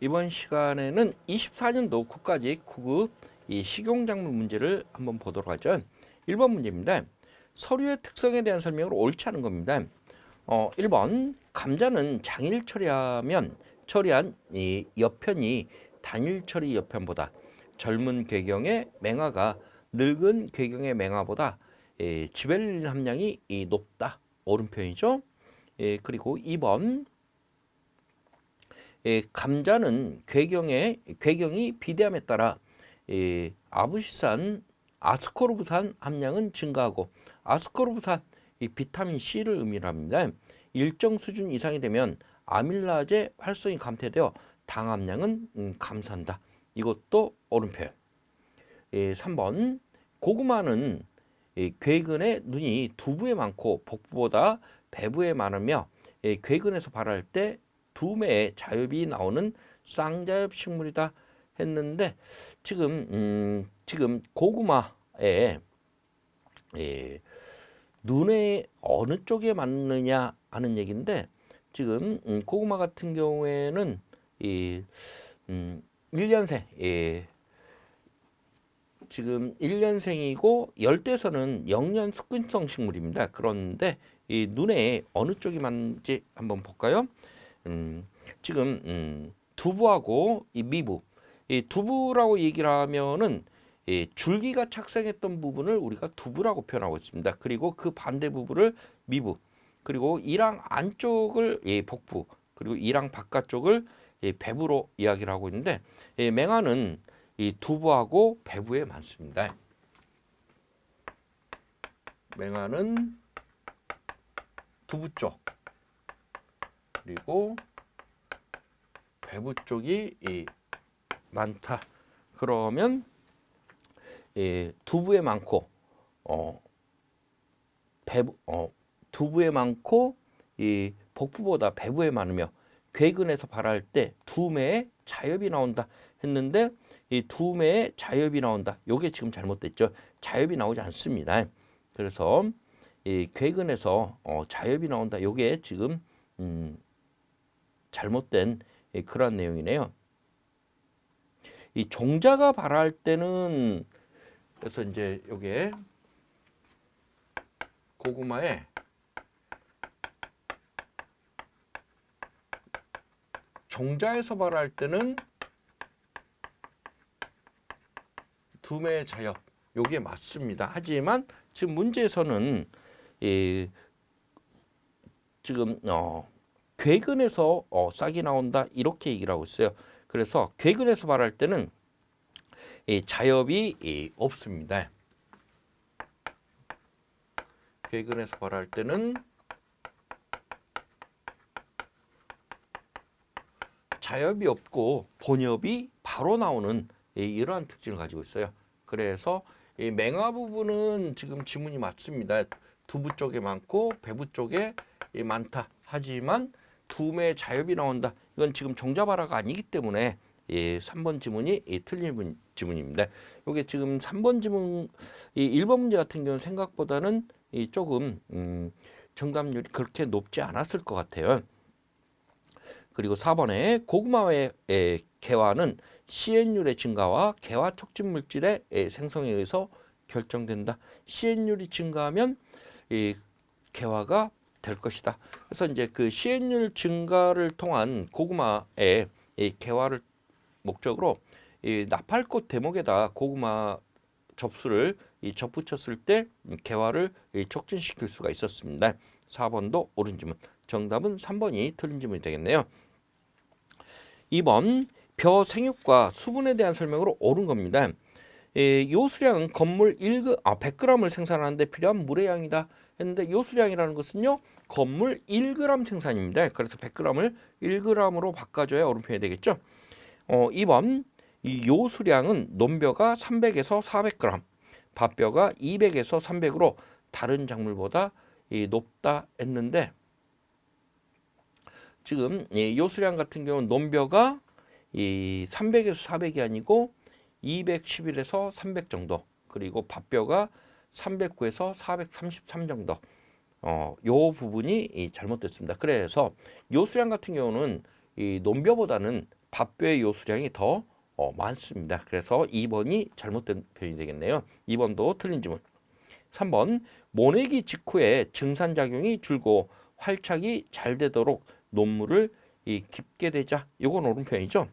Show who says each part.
Speaker 1: 이번 시간에는 24년도 국가직 9급 이 식용작물 문제를 한번 보도록 하죠. 1번 문제입니다. 서류의 특성에 대한 설명을 옳지 않은 겁니다. 어, 1번 감자는 장일 처리하면 처리한 이 옆편이 단일 처리 옆편보다 젊은 궤경의 맹아가 늙은 궤경의 맹아보다 예, 지벨린 함량이 이 높다. 옳은 표현이죠. 예, 그리고 2번 예, 감자는 궤경의 궤경이 비대함에 따라 예, 아부시산 아스코르브산 함량은 증가하고 아스코르브산 이 비타민 C를 의미합니다. 일정 수준 이상이 되면 아밀라제 활성이 감퇴되어 당 함량은 음, 감소한다. 이것도 옳은 표현. 예, 3번 고구마는 이 궤근의 눈이 두부에 많고 복부보다 배부에 많으며 이 궤근에서 발할 때 두매의 자엽이 나오는 쌍자엽 식물이다 했는데 지금 음, 지금 고구마에 예, 눈에 어느 쪽에 맞느냐 하는 얘기인데 지금 음, 고구마 같은 경우에는 이 음, 1년생 예, 지금 1년생이고 열대서는 영년 숙근성 식물입니다. 그런데 이 눈에 어느 쪽이 맞는지 한번 볼까요? 음, 지금 음, 두부하고 이 미부, 이 두부라고 얘기를 하면은 이 줄기가 착생했던 부분을 우리가 두부라고 표현하고 있습니다. 그리고 그 반대 부분을 미부, 그리고 이랑 안쪽을 이 복부, 그리고 이랑 바깥쪽을 이 배부로 이야기를 하고 있는데 이 맹아는 이 두부하고 배부에 많습니다. 맹아는 두부 쪽 그리고 배부 쪽이 이 많다. 그러면 이 두부에 많고 어 배부 어 두부에 많고 이 복부보다 배부에 많으며 궤근에서 발할 때 두매에 자엽이 나온다 했는데 이 두매에 자엽이 나온다. 요게 지금 잘못됐죠. 자엽이 나오지 않습니다. 그래서 이 궤근에서 어, 자엽이 나온다. 요게 지금 음, 잘못된 예, 그런 내용이네요. 이 종자가 발할 때는 그래서 이제 요게 고구마에 종자에서 발할 때는 두매의 자엽 요게 맞습니다. 하지만 지금 문제에서는 이 지금 어 궤근에서 어, 싹이 나온다 이렇게 얘기를 하고 있어요. 그래서 궤근에서 발할 때는 이 자엽이 이 없습니다. 궤근에서 발할 때는 자엽이 없고 본엽이 바로 나오는 이, 이러한 특징을 가지고 있어요. 그래서 이 맹아 부분은 지금 지문이 맞습니다. 두부 쪽에 많고 배부 쪽에 이 많다. 하지만 두매 자엽이 나온다. 이건 지금 종자발화가 아니기 때문에 이 3번 지문이 이 틀린 문- 지문입니다. 이게 지금 3번 지문 이 1번 문제 같은 경우는 생각보다는 이 조금 음, 정답률이 그렇게 높지 않았을 것 같아요. 그리고 4번에 고구마의 에, 개화는 CN율의 증가와 개화 촉진 물질의 에, 생성에 의해서 결정된다. CN율이 증가하면 이 개화가 될 것이다. 그래서 이제 그 CN율 증가를 통한 고구마의 이 개화를 목적으로 이 나팔꽃 대목에다 고구마 접수를 이 접붙였을 때 개화를 이 촉진시킬 수가 있었습니다. 4번도 옳은 지문. 정답은 3번이 틀린 지문이 되겠네요. 2번 벼 생육과 수분에 대한 설명으로 옳은 겁니다. 예, 요수량은 건물 1그 아 100g을 생산하는데 필요한 물의 양이다 했는데 요수량이라는 것은요 건물 1g 생산입니다. 그래서 100g을 1g으로 바꿔줘야 표현이 되겠죠. 어, 2번 이 요수량은 논벼가 300에서 400g, 밭벼가 200에서 300으로 다른 작물보다 이 높다 했는데 지금 이 요수량 같은 경우는 논벼가 이 300에서 400이 아니고 211에서 300 정도 그리고 밭벼가 309에서 433 정도 어, 요 부분이 이 잘못됐습니다. 그래서 요수량 같은 경우는 이 논벼보다는 밥배의 요수량이 더 어, 많습니다. 그래서 2번이 잘못된 표현이 되겠네요. 2번도 틀린 지문. 3번 모내기 직후에 증산작용이 줄고 활착이 잘 되도록 논물을 이 깊게 되자. 이건 옳은 표현이죠.